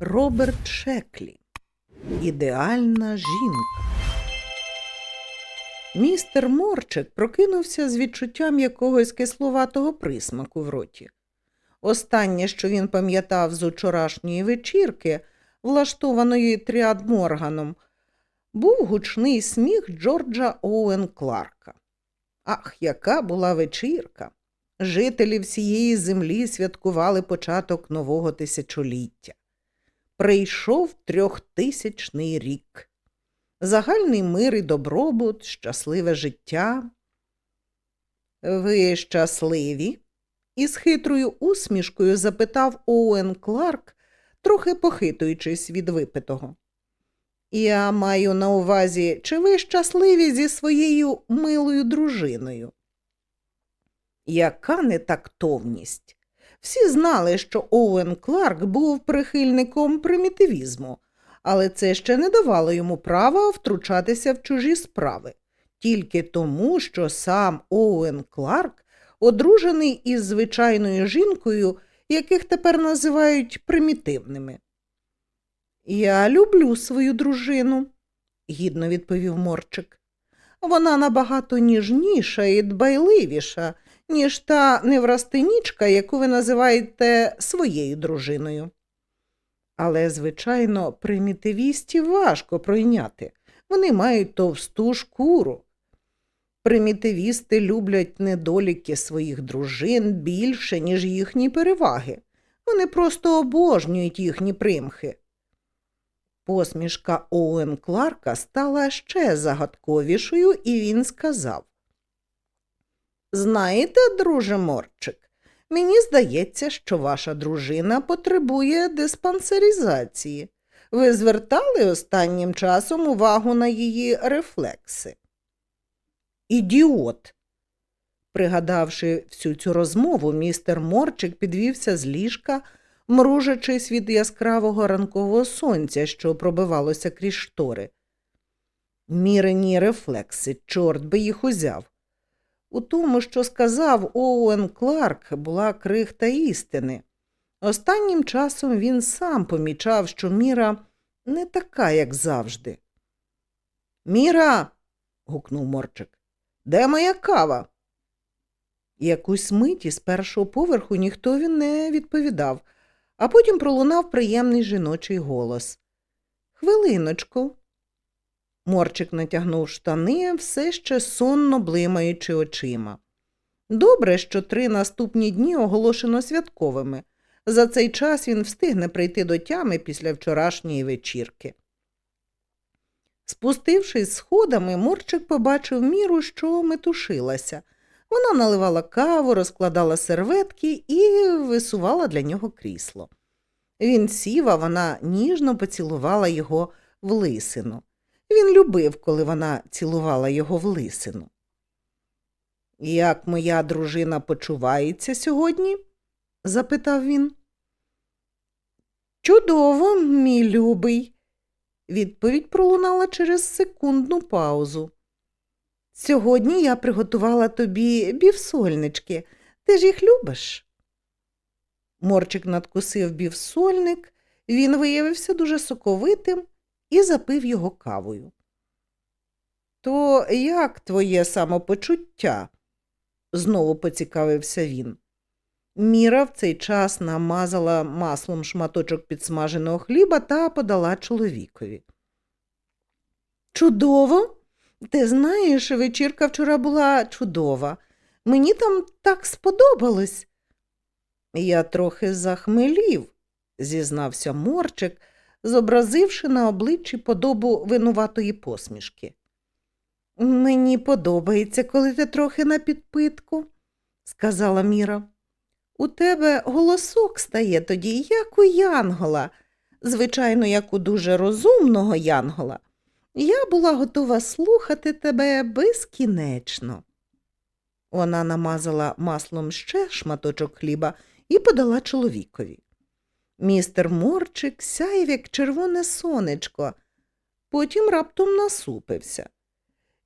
Роберт Шеклі. Ідеальна жінка. Містер Морчик прокинувся з відчуттям якогось кислуватого присмаку в роті. Останнє, що він пам'ятав з учорашньої вечірки, влаштованої Тріад Морганом, був гучний сміх Джорджа Оуен Кларка. Ах, яка була вечірка! Жителі всієї землі святкували початок нового тисячоліття. Прийшов трьохтисячний рік. Загальний мир і добробут, щасливе життя. Ви щасливі? із хитрою усмішкою запитав Оуен Кларк, трохи похитуючись від випитого. Я маю на увазі, чи ви щасливі зі своєю милою дружиною? Яка нетактовність? Всі знали, що Оуен Кларк був прихильником примітивізму, але це ще не давало йому права втручатися в чужі справи, тільки тому, що сам Оуен Кларк одружений із звичайною жінкою, яких тепер називають примітивними. Я люблю свою дружину, гідно відповів Морчик. Вона набагато ніжніша і дбайливіша, ніж та неврастинічка, яку ви називаєте своєю дружиною. Але, звичайно, примітивістів важко пройняти. Вони мають товсту шкуру. Примітивісти люблять недоліки своїх дружин більше, ніж їхні переваги. Вони просто обожнюють їхні примхи. Посмішка Оуен Кларка стала ще загадковішою, і він сказав Знаєте, друже Морчик, мені здається, що ваша дружина потребує диспансеризації. Ви звертали останнім часом увагу на її рефлекси. Ідіот. Пригадавши всю цю розмову, містер Морчик підвівся з ліжка, мружачись від яскравого ранкового сонця, що пробивалося крізь штори. Мірені рефлекси, чорт би їх узяв. У тому, що сказав Оуен Кларк, була крихта істини. Останнім часом він сам помічав, що Міра не така, як завжди. Міра. гукнув Морчик. Де моя кава? Якусь мить із першого поверху ніхто він не відповідав, а потім пролунав приємний жіночий голос. Хвилиночку. Морчик натягнув штани, все ще сонно блимаючи очима. Добре, що три наступні дні оголошено святковими. За цей час він встигне прийти до тями після вчорашньої вечірки. Спустившись сходами, Морчик побачив міру, що метушилася. Вона наливала каву, розкладала серветки і висувала для нього крісло. Він сів, а вона ніжно поцілувала його в лисину. Він любив, коли вона цілувала його в лисину. Як моя дружина почувається сьогодні? запитав він. Чудово, мій любий. Відповідь пролунала через секундну паузу. Сьогодні я приготувала тобі бівсольнички. Ти ж їх любиш? Морчик надкусив бівсольник, він виявився дуже соковитим і запив його кавою. То як твоє самопочуття? знову поцікавився він. Міра в цей час намазала маслом шматочок підсмаженого хліба та подала чоловікові. Чудово. Ти знаєш, вечірка вчора була чудова. Мені там так сподобалось. Я трохи захмелів, зізнався Морчик, зобразивши на обличчі подобу винуватої посмішки. Мені подобається, коли ти трохи на підпитку, сказала Міра. У тебе голосок стає тоді, як у Янгола, звичайно, як у дуже розумного Янгола. Я була готова слухати тебе безкінечно. Вона намазала маслом ще шматочок хліба і подала чоловікові. Містер Морчик сяяв, як червоне сонечко, потім раптом насупився.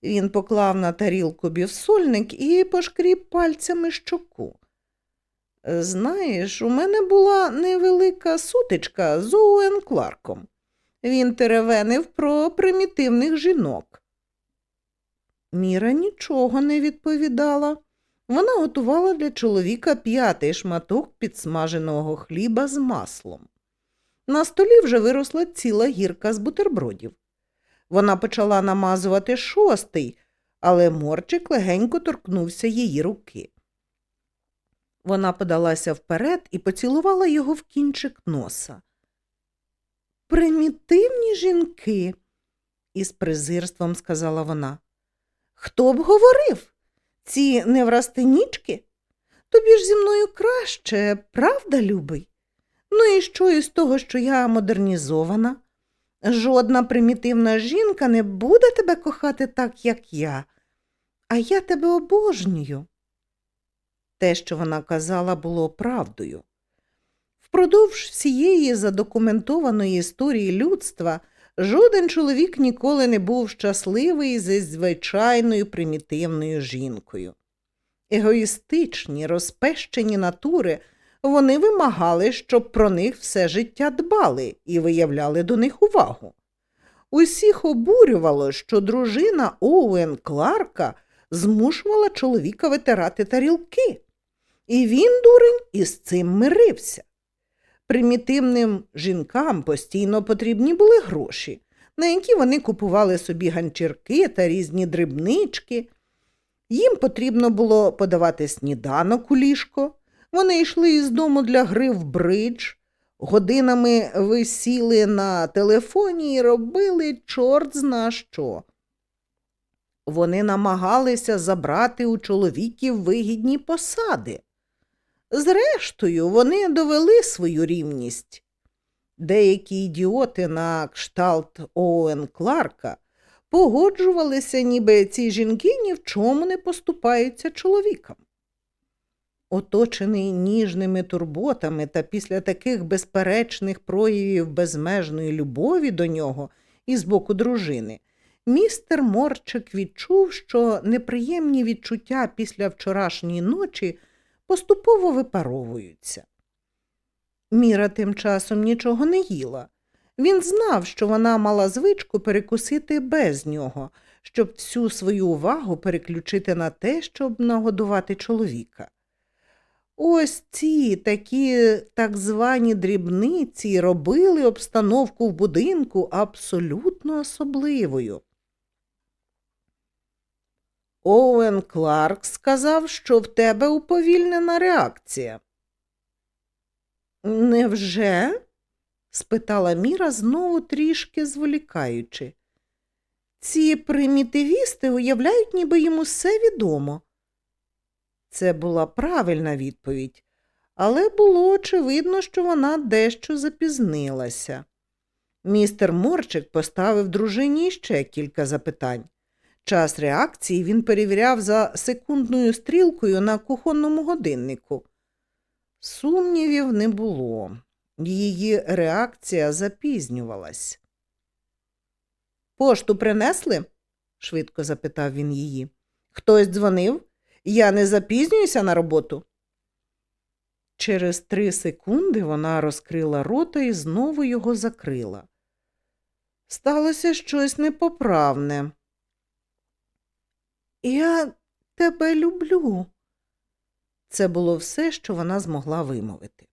Він поклав на тарілку бівсольник і пошкріб пальцями щоку. Знаєш, у мене була невелика сутичка з Оуен Кларком. Він теревенив про примітивних жінок. Міра нічого не відповідала. Вона готувала для чоловіка п'ятий шматок підсмаженого хліба з маслом. На столі вже виросла ціла гірка з бутербродів. Вона почала намазувати шостий, але морчик легенько торкнувся її руки. Вона подалася вперед і поцілувала його в кінчик носа. Примітивні жінки, із презирством сказала вона. Хто б говорив? Ці неврастенічки? Тобі ж зі мною краще, правда, любий? Ну і що із того, що я модернізована? Жодна примітивна жінка не буде тебе кохати так, як я, а я тебе обожнюю. Те, що вона казала, було правдою. Впродовж всієї задокументованої історії людства жоден чоловік ніколи не був щасливий зі звичайною примітивною жінкою. Егоїстичні, розпещені натури вони вимагали, щоб про них все життя дбали і виявляли до них увагу. Усіх обурювало, що дружина Оуен Кларка змушувала чоловіка витирати тарілки, і він, дурень, із цим мирився. Примітивним жінкам постійно потрібні були гроші, на які вони купували собі ганчірки та різні дрібнички. Їм потрібно було подавати сніданок у ліжко. Вони йшли із дому для гри в бридж, годинами висіли на телефоні і робили чорт зна що. Вони намагалися забрати у чоловіків вигідні посади. Зрештою, вони довели свою рівність. Деякі ідіоти на кшталт Оуен Кларка погоджувалися, ніби ці жінки ні в чому не поступаються чоловікам. Оточений ніжними турботами та після таких безперечних проявів безмежної любові до нього і з боку дружини, містер Морчик відчув, що неприємні відчуття після вчорашньої ночі поступово випаровуються. Міра тим часом нічого не їла. Він знав, що вона мала звичку перекусити без нього, щоб всю свою увагу переключити на те, щоб нагодувати чоловіка. Ось ці такі так звані дрібниці робили обстановку в будинку абсолютно особливою. Оуен Кларк сказав, що в тебе уповільнена реакція. Невже? спитала Міра, знову трішки зволікаючи. Ці примітивісти уявляють, ніби йому все відомо. Це була правильна відповідь, але було очевидно, що вона дещо запізнилася. Містер Морчик поставив дружині ще кілька запитань. Час реакції він перевіряв за секундною стрілкою на кухонному годиннику. Сумнівів не було. Її реакція запізнювалась. Пошту принесли? швидко запитав він її. Хтось дзвонив? Я не запізнююся на роботу. Через три секунди вона розкрила рота і знову його закрила. Сталося щось непоправне. Я тебе люблю. Це було все, що вона змогла вимовити.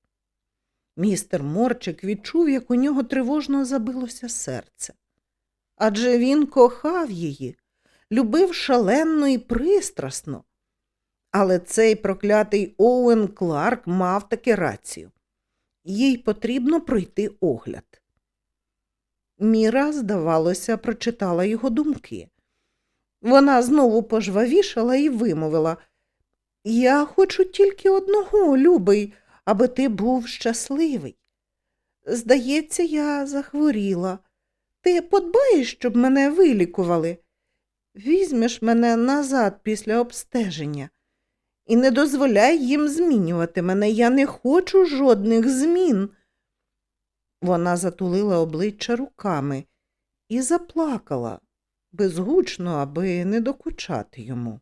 Містер Морчик відчув, як у нього тривожно забилося серце. Адже він кохав її, любив шалено і пристрасно. Але цей проклятий Оуен Кларк мав таки рацію. Їй потрібно пройти огляд. Міра, здавалося, прочитала його думки. Вона знову пожвавішала і вимовила Я хочу тільки одного, любий, аби ти був щасливий. Здається, я захворіла. Ти подбаєш, щоб мене вилікували? Візьмеш мене назад після обстеження і не дозволяй їм змінювати мене. Я не хочу жодних змін. Вона затулила обличчя руками і заплакала безгучно, аби не докучати йому.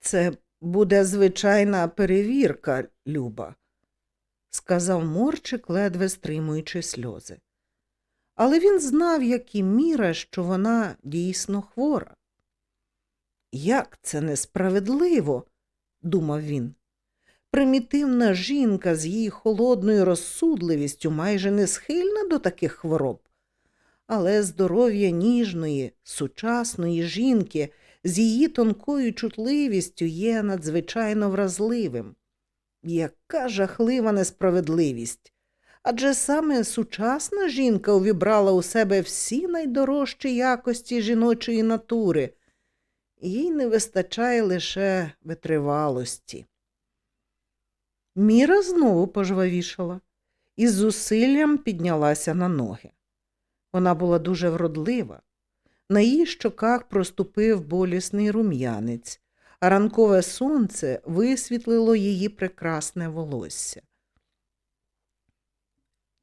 Це буде звичайна перевірка, Люба, сказав Морчик, ледве стримуючи сльози. Але він знав, як і міра, що вона дійсно хвора. Як це несправедливо, думав він. Примітивна жінка з її холодною розсудливістю майже не схильна до таких хвороб. Але здоров'я ніжної, сучасної жінки з її тонкою чутливістю є надзвичайно вразливим. Яка жахлива несправедливість. Адже саме сучасна жінка увібрала у себе всі найдорожчі якості жіночої натури, їй не вистачає лише витривалості. Міра знову пожвавішала і з зусиллям піднялася на ноги. Вона була дуже вродлива. На її щоках проступив болісний рум'янець, а ранкове сонце висвітлило її прекрасне волосся.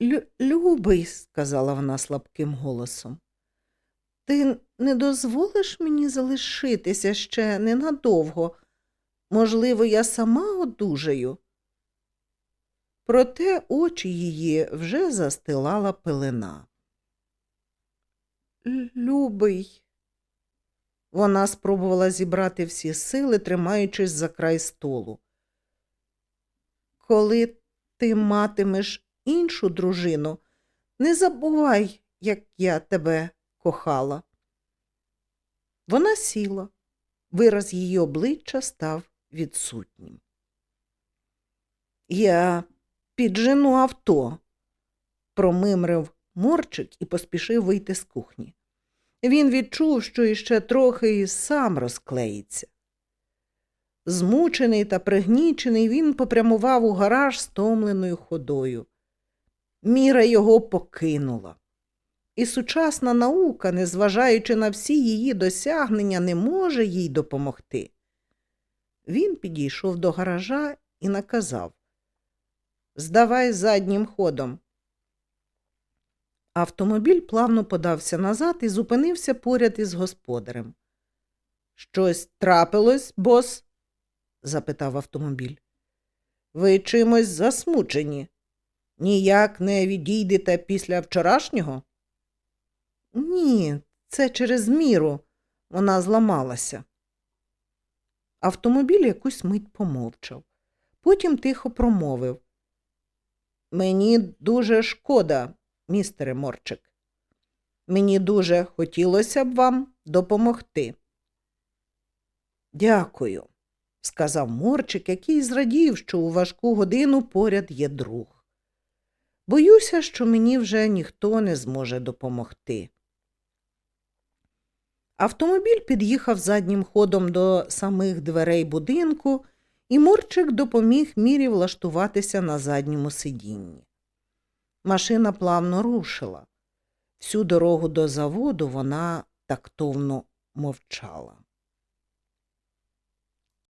«Лю- Любий, сказала вона слабким голосом, ти не дозволиш мені залишитися ще ненадовго. Можливо, я сама одужаю. Проте очі її вже застилала пелена. «Л- Любий. Вона спробувала зібрати всі сили, тримаючись за край столу. Коли ти матимеш іншу дружину, не забувай, як я тебе кохала. Вона сіла. Вираз її обличчя став відсутнім. Я піджену авто, промимрив Морчик і поспішив вийти з кухні. Він відчув, що іще трохи і сам розклеїться. Змучений та пригнічений, він попрямував у гараж стомленою ходою. Міра його покинула. І сучасна наука, незважаючи на всі її досягнення, не може їй допомогти. Він підійшов до гаража і наказав Здавай заднім ходом. Автомобіль плавно подався назад і зупинився поряд із господарем. Щось трапилось, бос? запитав автомобіль. Ви чимось засмучені. Ніяк не відійдете після вчорашнього? Ні, це через міру. Вона зламалася. Автомобіль якусь мить помовчав. Потім тихо промовив. Мені дуже шкода, містере Морчик. Мені дуже хотілося б вам допомогти. Дякую, сказав Морчик, який зрадів, що у важку годину поряд є друг. Боюся, що мені вже ніхто не зможе допомогти. Автомобіль під'їхав заднім ходом до самих дверей будинку, і Морчик допоміг Мірі влаштуватися на задньому сидінні. Машина плавно рушила. Всю дорогу до заводу вона тактовно мовчала.